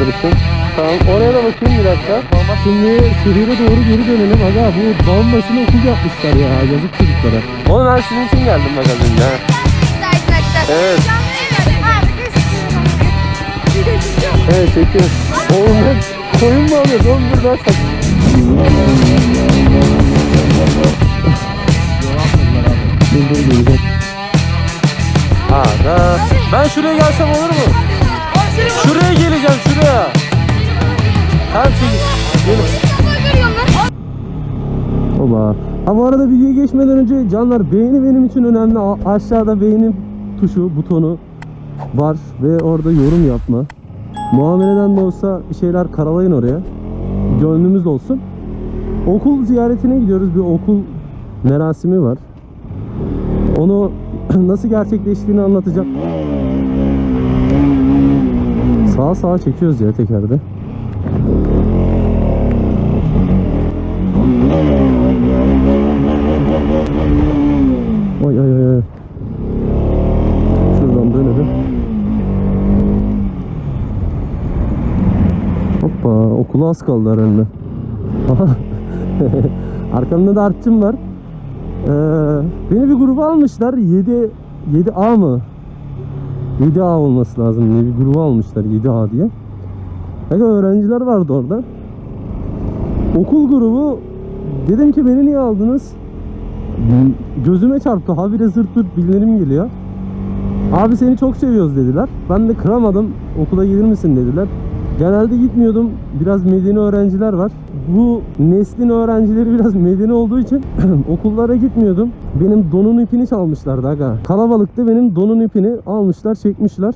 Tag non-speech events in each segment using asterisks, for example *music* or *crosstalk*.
kardeşim. Tamam oraya da bakayım bir dakika. Şimdi şehire doğru geri dönelim. Aga bu dağın başına okul yapmışlar ya. Yazık çocuklara. Oğlum ben sizin için geldim bak az önce. ha. Evet. Evet çekiyoruz. Oğlum ben koyun mu alıyoruz? Oğlum dur ben sak. Dur dur geleceğim. Ana. Ben şuraya gelsem olur mu? Şuraya geleceğim şuraya. Tamam çekil. Gelin. Oba. Ha bu arada videoya geçmeden önce canlar beğeni benim için önemli. Aşağıda beğeni tuşu, butonu var ve orada yorum yapma. Muameleden de olsa bir şeyler karalayın oraya. Gönlümüz olsun. Okul ziyaretine gidiyoruz. Bir okul merasimi var. Onu *clears throat* nasıl gerçekleştiğini anlatacağım. Sağa sağa çekiyoruz ya tekerde. Ay ay ay ay. Şuradan dönelim. Hoppa okula az kaldı herhalde. *laughs* Arkamda da artçım var. Ee, beni bir gruba almışlar. 7 7A mı? 7A olması lazım. Ne bir gruba almışlar 7A diye. Aga öğrenciler vardı orada. Okul grubu dedim ki beni niye aldınız? Gözüme çarptı. Habire zırt pırt bildirim geliyor. Abi seni çok seviyoruz dediler. Ben de kıramadım. Okula gelir misin dediler. Genelde gitmiyordum. Biraz medeni öğrenciler var. Bu neslin öğrencileri *laughs* biraz medeni olduğu için *clears throat* okullara gitmiyordum. Benim donun ipini çalmışlardı aga. Kalabalıkta benim donun ipini almışlar çekmişler.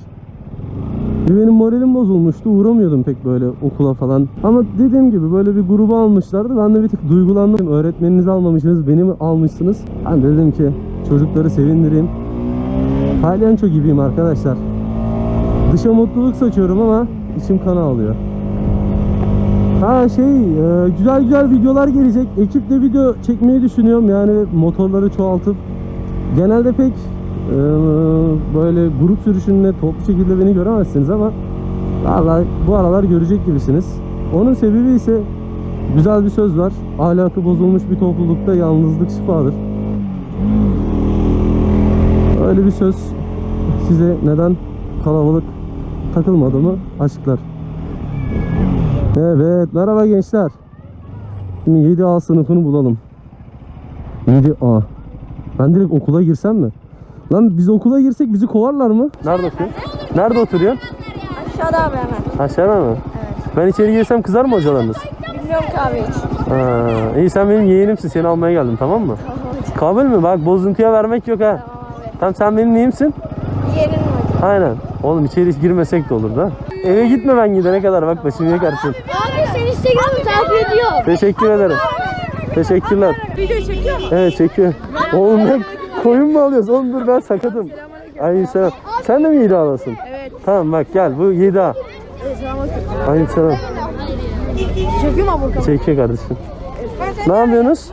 Benim moralim bozulmuştu. Uğramıyordum pek böyle okula falan. Ama dediğim gibi böyle bir grubu almışlardı. Ben de bir tık duygulandım. Öğretmeninizi almamışsınız, beni mi almışsınız? Ben de dedim ki çocukları sevindireyim. Palyanço gibiyim arkadaşlar. Dışa mutluluk saçıyorum ama içim kan ağlıyor. Ha şey e, güzel güzel videolar gelecek. Ekiple video çekmeyi düşünüyorum. Yani motorları çoğaltıp genelde pek e, böyle grup sürüşünde toplu şekilde beni göremezsiniz ama valla bu aralar görecek gibisiniz. Onun sebebi ise güzel bir söz var. Ahlakı bozulmuş bir toplulukta yalnızlık şifadır. Öyle bir söz size neden kalabalık takılmadığımı açıklar. Evet merhaba gençler. Şimdi 7A sınıfını bulalım. 7A. Ben direkt okula girsem mi? Lan biz okula girsek bizi kovarlar mı? Nerede oturuyor? Nerede oturuyor? Aşağıda abi hemen. Aşağıda mı? Ben içeri girsem kızar mı hocalarınız? Bilmiyorum abi hiç. Ha, iyi sen benim yeğenimsin. Seni almaya geldim tamam mı? Kabul mü? Bak bozuntuya vermek yok ha. Tamam abi. Tamam sen benim neyimsin? Mi hocam? Aynen. Oğlum içeri hiç girmesek de olur da. Eve gitme ben gidene kadar bak başımı yakarsın. Abi sen Instagram'ı takip ediyor. Teşekkür ederim. Teşekkürler. Video çekiyor mu? Evet çekiyor. Oğlum ben koyun mu alıyoruz? Oğlum dur ben sakatım. Ay selam. Sen de mi 7 alasın? Evet. Tamam bak gel bu 7 A. Ay selam. Çekiyor mu abi? Çekiyor kardeşim. Ne yapıyorsunuz?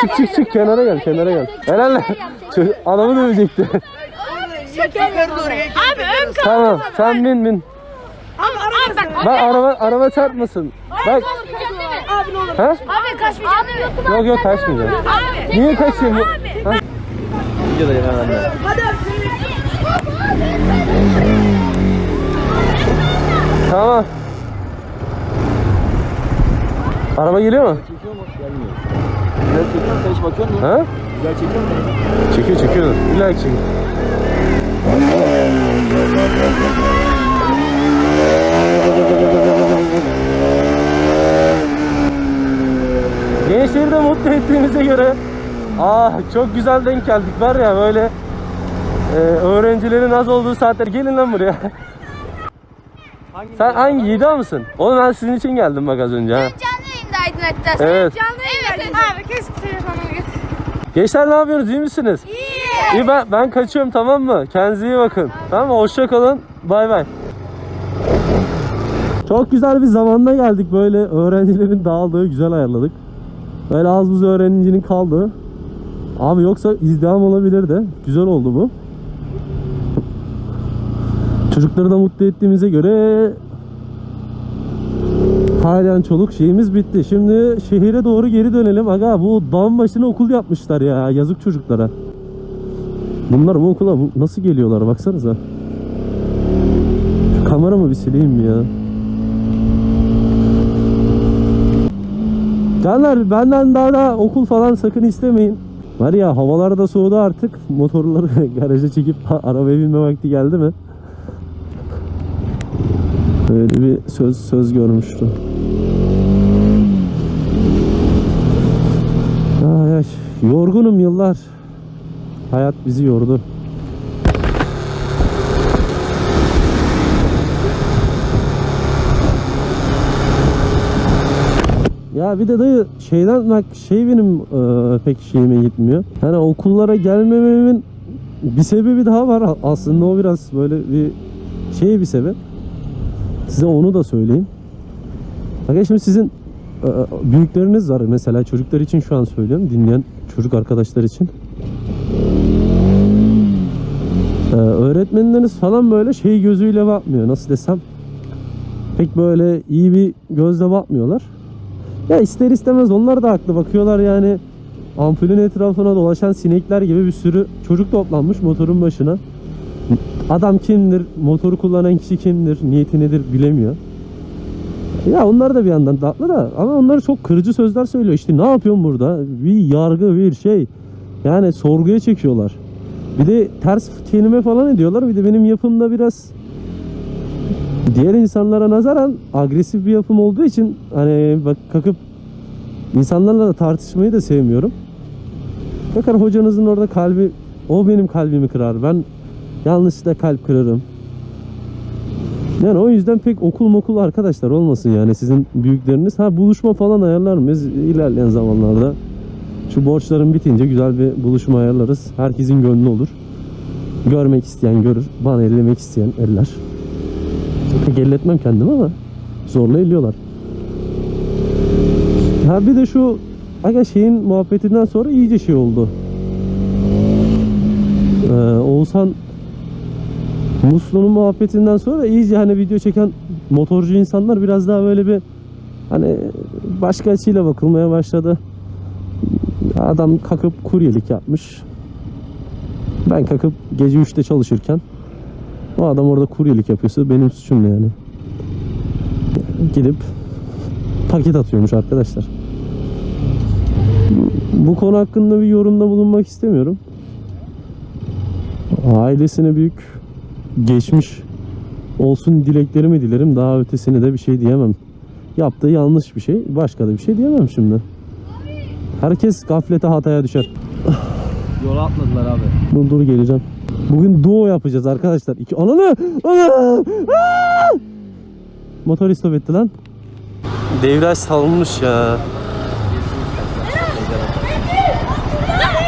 Çık çık çık kenara gel kenara gel. Helal adamı dövecekti. *laughs* Abi ön tamam sen bin bin. Abi bak. Bak araba araba çarpmasın. Bak. Abi ne olur. Ha? Abi kaçmayacağım. Abi Yok yok kaçmayacağım. Abi. Niye kaçayım? Ha? Videodayım hemen de. Tamam. Araba geliyor mu? Çekiyor mu? Gelmiyor. Güzel çekiyor musun? Hiç bakıyor musun? Ha? Güzel çekiyor musun? Çekiyor çekiyor. İlla ki çekiyor. Gençleri de mutlu ettiğinize göre ah çok güzel denk geldik var ya böyle e, öğrencilerin az olduğu saatler gelin lan buraya. Sen hangi Yida mısın? Oğlum ben sizin için geldim bak az önce ha. Canlı yayındaydın hatta. Evet. Canlı yayındaydın. Abi keşke telefonumu getir. Gençler ne yapıyorsunuz? iyi misiniz? İyi. İyi ben, ben kaçıyorum tamam mı? Kendinize iyi bakın. Tamam mı? Hoşça kalın. Bay bay. Çok güzel bir zamanda geldik böyle öğrencilerin dağıldığı güzel ayarladık. Böyle az buz öğrencinin kaldığı. Abi yoksa izdiham olabilirdi. Güzel oldu bu. Çocukları da mutlu ettiğimize göre Halen çoluk şeyimiz bitti. Şimdi şehire doğru geri dönelim. Aga bu dağın başına okul yapmışlar ya. Yazık çocuklara. Bunlar bu okula nasıl geliyorlar baksanıza. Şu kameramı bir sileyim ya. Canlar benden daha da okul falan sakın istemeyin. Var ya havalar da soğudu artık. Motorları *laughs* garaja çekip arabaya binme vakti geldi mi? Böyle bir söz söz görmüştüm. Ay ay, yorgunum yıllar. Hayat bizi yordu. Ya bir de dayı şeyden bak şey benim e, pek şeyime gitmiyor. Hani okullara gelmememin bir sebebi daha var. *laughs* Aslında o biraz böyle bir şey bir sebep. Size onu da söyleyeyim. Bak şimdi sizin e, büyükleriniz var mesela çocuklar için şu an söylüyorum dinleyen çocuk arkadaşlar için. Ee, öğretmenleriniz falan böyle şey gözüyle bakmıyor nasıl desem pek böyle iyi bir gözle bakmıyorlar. Ya ister istemez onlar da haklı bakıyorlar yani ampulün etrafına dolaşan sinekler gibi bir sürü çocuk toplanmış motorun başına. Adam kimdir, motoru kullanan kişi kimdir, niyeti nedir bilemiyor. Ya onlar da bir yandan tatlı da ama onlar çok kırıcı sözler söylüyor. İşte ne yapıyorsun burada? Bir yargı, bir şey. Yani sorguya çekiyorlar. Bir de ters kelime falan ediyorlar. Bir de benim yapımda biraz diğer insanlara nazaran agresif bir yapım olduğu için hani bak kakıp insanlarla da tartışmayı da sevmiyorum. Bakar hocanızın orada kalbi o benim kalbimi kırar. Ben yanlışlıkla kalp kırarım. Yani o yüzden pek okul mokul arkadaşlar olmasın yani sizin büyükleriniz. Ha buluşma falan ayarlar mıyız ilerleyen zamanlarda? Şu borçların bitince güzel bir buluşma ayarlarız. Herkesin gönlü olur. Görmek isteyen görür. Bana ellemek isteyen eller. Pek elletmem kendimi ama zorla elliyorlar. Ha bir de şu aga şeyin muhabbetinden sonra iyice şey oldu. Ee, Oğuzhan Muslu'nun muhabbetinden sonra iyice hani video çeken motorcu insanlar biraz daha böyle bir hani başka açıyla bakılmaya başladı. Adam kakıp kuryelik yapmış. Ben kakıp gece 3'te çalışırken o adam orada kuryelik yapıyorsa benim suçum ne yani? Gidip paket atıyormuş arkadaşlar. Bu konu hakkında bir yorumda bulunmak istemiyorum. Ailesine büyük geçmiş olsun dileklerimi dilerim. Daha ötesini de bir şey diyemem. Yaptığı yanlış bir şey. Başka da bir şey diyemem şimdi. Herkes gaflete hataya düşer. Yola atladılar abi. Dur dur geleceğim. Bugün duo yapacağız arkadaşlar. İki ananı! Ananı! Motor istop etti lan. Devraj salmış ya.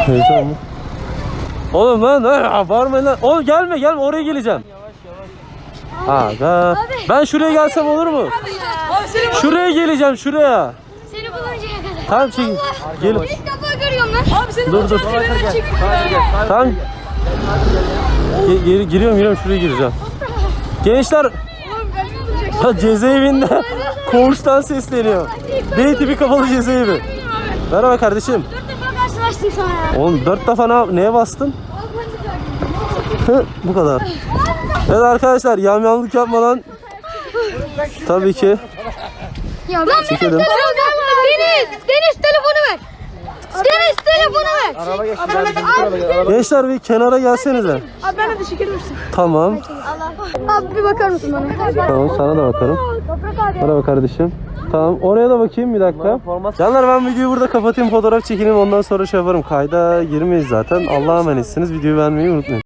Heyecan mı? Oğlum lan ha, bağırmayın lan. Oğlum gelme gelme oraya geleceğim. Aga. Ben şuraya gelsem olur mu? Şuraya geleceğim şuraya. Seni buluncaya kadar. Tamam çek. Gel. İlk defa görüyorum lan. Abi seni Dur dur. Tamam. Ge- geri giriyorum giriyorum şuraya gireceğim. Gençler ya cezaevinde *laughs* koğuştan sesleniyor. B tipi kapalı cezaevi. Merhaba kardeşim. Dört defa karşılaştım sana ya. Oğlum dört defa ne, neye bastın? Bu kadar. Evet arkadaşlar yamyamlık yapmadan tabii ki Ya lan Çekelim. Deniz, Deniz telefonu ver. Deniz telefonu ver. Araba geçti. Gençler bir kenara gelsenize. Abi bana da şeker misin? Tamam. Abi bir bakar mısın bana? Tamam sana da bakarım. Merhaba kardeşim. Tamam oraya da bakayım bir dakika. Canlar ben videoyu burada kapatayım fotoğraf çekineyim ondan sonra şey yaparım. Kayda girmeyiz zaten. Allah'a emanetsiniz. Videoyu beğenmeyi unutmayın.